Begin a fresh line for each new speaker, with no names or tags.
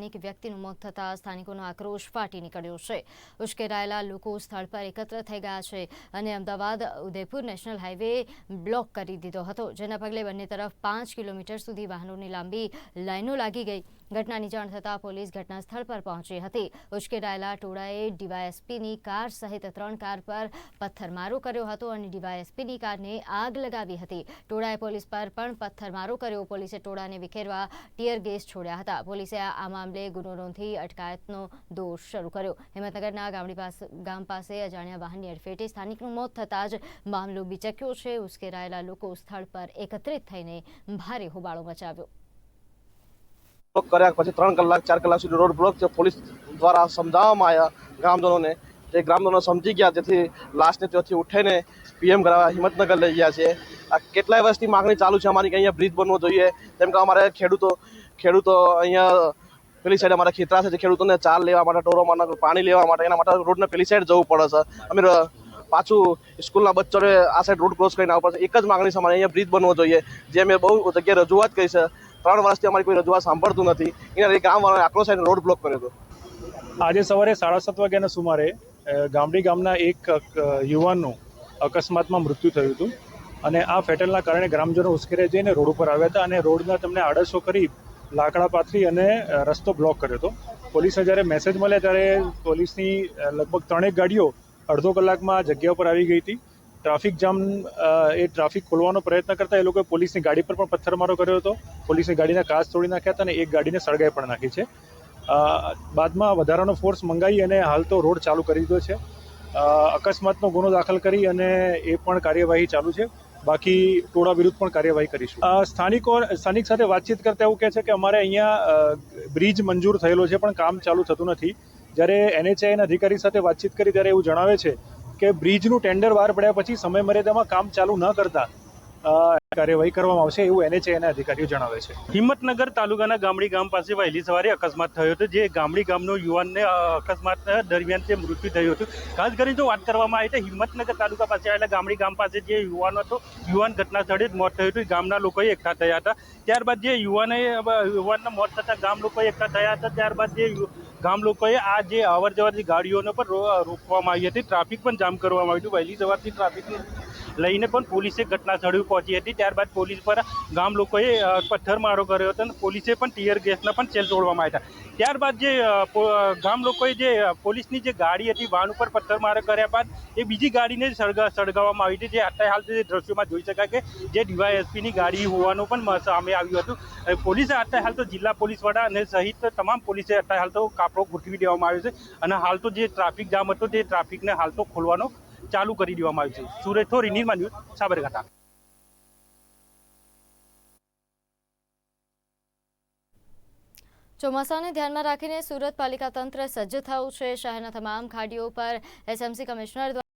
સ્થાનિક વ્યક્તિનું મોત થતાં સ્થાનિકોનો આક્રોશ ફાટી નીકળ્યો છે. ઉશ્કેરાયેલા લોકો સ્થળ પર એકત્ર થઈ ગયા છે અને Ahmedabad Udaipur national highway block કરી દીધો હતો, જેના પગલે બંને તરફ પાંચ કિલોમીટર સુધી વાહનોની લાંબી લાઈનો લાગી ગઈ. ઘટનાની જાણ થતાં પોલીસ ઘટના સ્થળ પર પહોંચી હતી. ઉશ્કેરાયેલા ટોળાએ ડીવાયએસપીની કાર સહિત ત્રણ કાર પર પથ્થરમારો કર્યો હતો અને ડીવાયએસપીની કારને આગ લગાવી હતી. ટોળાએ પોલીસ પર પણ પથ્થરમારો કર્યો. પોલીસે ટોળાને વિખેરવા ટીયર ગેસ છોડ્યા હતા. પોલીસે આ મામલે ગુનો નોંધી અટકાયતનો દોર શરૂ કર્યો. હિંમતનગરના ગામડી પાસે ગામ પાસે અજાણ્યા વાહનની અડફેટે સ્થાનિકનું મોત થતાં જ મામલો બીચક્યો છે. ઉશ્કેરાયેલા લોકો સ્થળ પર એકત્રિત થઈને ભારે હોબાળો મચાવ્યો.
બ્લોક કર્યા પછી ત્રણ કલાક, ચાર કલાક સુધી રોડ બ્લોક પોલીસ દ્વારા સમજાવવામાં આવ્યા ગ્રામજનોને. તે ગ્રામજનો સમજી ગયા, જેથી લાસ્ટને ત્યાંથી ઉઠીને પીએમ કરાવવા હિંમતનગર લઈ ગયા છે. આ કેટલાય વર્ષથી માગણી ચાલુ છે અમારી કે અહીંયા બ્રિજ બનવો જોઈએ. તેમ કે અમારે ખેડૂતો ખેડૂતો અહીંયા પેલી સાઈડ અમારા ખેતરા છે ખેડૂતોને ચાલ લેવા માટે ઢોરો માટે પાણી લેવા માટે, એના માટે રોડને પેલી સાઈડ જવું પડે છે. અમે પાછું સ્કૂલના બચ્ચોને આ સાઈડ રોડ ક્રોસ કરીને આવવા પડશે એક જ માગણી છે અમારે, અહીંયા બ્રિજ બનવો જોઈએ. જે અમે બહુ જગ્યાએ રજૂઆત કરી છે ત્રણ વર્ષથી અમારી કોઈ રજૂઆત સાંભળતું નથી. એના લીધે ગામવાળાએ આક્રોશ આવીને રોડ બ્લોક કર્યો હતો.
આજે સવારે સાડા સાત વાગ્યાના સુમારે ગામડી ગામના એક યુવાનનું અકસ્માતમાં મૃત્યુ થયું હતું. અને આ ફેટલના કારણે ગ્રામજનો ઉશ્કેરાઈ જઈને રોડ ઉપર આવ્યા હતા અને રોડના તેમને આડસો કરી લાકડા પાથરી અને રસ્તો બ્લોક કર્યો હતો. પોલીસે જ્યારે મેસેજ મળ્યા ત્યારે પોલીસની લગભગ ત્રણેક ગાડીઓ અડધો કલાકમાં જગ્યા ઉપર આવી ગઈ હતી. ટ્રાફિક જામ એ ટ્રાફિક ખોલવાનો પ્રયત્ન કરતા એ લોકોએ પોલીસની ગાડી પર પણ પથ્થરમારો કર્યો હતો. પોલીસની ગાડીના કાચ તોડી નાખ્યા હતા અને એક ગાડીને સળગાઈ પણ નાખી છે. બાદમાં વધારાનો ફોર્સ મંગાવી અને હાલ તો રોડ ચાલુ કરી દીધો છે. અકસ્માતનો ગુનો દાખલ કરી અને એ પણ કાર્યવાહી ચાલુ છે. બાકી ટોળા વિરુદ્ધ પણ કાર્યવાહી કરીશું. સ્થાનિકો, સ્થાનિક સાથે વાતચીત કરતા એવું કહે છે કે અમારે અહીંયા બ્રિજ મંજૂર થયેલો છે પણ કામ ચાલુ થતું નથી. જ્યારે એનએચઆઈના અધિકારી સાથે વાતચીત કરી ત્યારે એવું જણાવે છે કે બ્રિજનું ટેન્ડર બહાર પડ્યા પછી સમય મર્યાદામાં કામ ચાલુ ન કરતા કાર્યવાહી કરવામાં આવશે એવું એનએચઆઈના અધિકારીઓ જણાવે છે.
હિંમતનગર તાલુકાના ગામડી ગામ પાસે વહેલી સવારે અકસ્માત થયો હતો, જે ગામડી ગામનો યુવાનને અકસ્માત દરમિયાન તે મૃત્યુ થયું હતું. ખાસ કરીને જો વાત કરવામાં આવી તો હિંમતનગર તાલુકા પાસે આવેલા ગામડી ગામ પાસે જે યુવાન હતો, યુવાન ઘટના સ્થળે જ મોત થયું હતું. ગામના લોકોએ એકઠા થયા હતા. ત્યારબાદ જે યુવાને યુવાનના મોત થતાં ગામ લોકો એકઠા થયા હતા. ત્યારબાદ જે ગામ લોકોએ આ જે અવર જવરની ગાડીઓને પણ રોકવામાં આવી હતી. ટ્રાફિક પણ જામ કરવામાં આવ્યું હતું. વહેલી સવારથી ટ્રાફિકને લઈને પણ પોલીસે ઘટના સ્થળે પહોંચી હતી. ત્યારબાદ પોલીસ પર ગામ લોકોએ પથ્થરમારો કર્યો હતો અને પોલીસે પણ ટીયર ગેસના પણ સેલ તોડવામાં આવ્યા હતા. ત્યારબાદ જે ગામ લોકોએ જે પોલીસની જે ગાડી હતી વાહન ઉપર પથ્થરમારો કર્યા બાદ એ બીજી ગાડીને સળગા, સળગાવવામાં આવી હતી. જે અત્યારે હાલ જે દ્રશ્યોમાં જોઈ શકાય કે જે ડીવાયએસપીની ગાડી હોવાનું પણ સામે આવ્યું હતું. પોલીસે અત્યારે હાલ તો જિલ્લા પોલીસ વડા અને સહિત તમામ પોલીસે અત્યારે હાલ તો કાપડો ગોઠવી દેવામાં આવ્યો છે. અને હાલ તો જે ટ્રાફિક જામ હતો તે ટ્રાફિકને હાલ તો ખોલવાનો ચાલુ કરી દેવામાં આવ્યું છે. સુરેશ થોરી નિર્મા ન્યૂઝ સાબરકાંઠા.
ચોમાસાને ધ્યાનમાં રાખીને સુરત પાલિકા તંત્ર સજ્જ થયું છે. શહેરના તમામ ખાડીઓ પર એસએમસી કમિશનર દ્વારા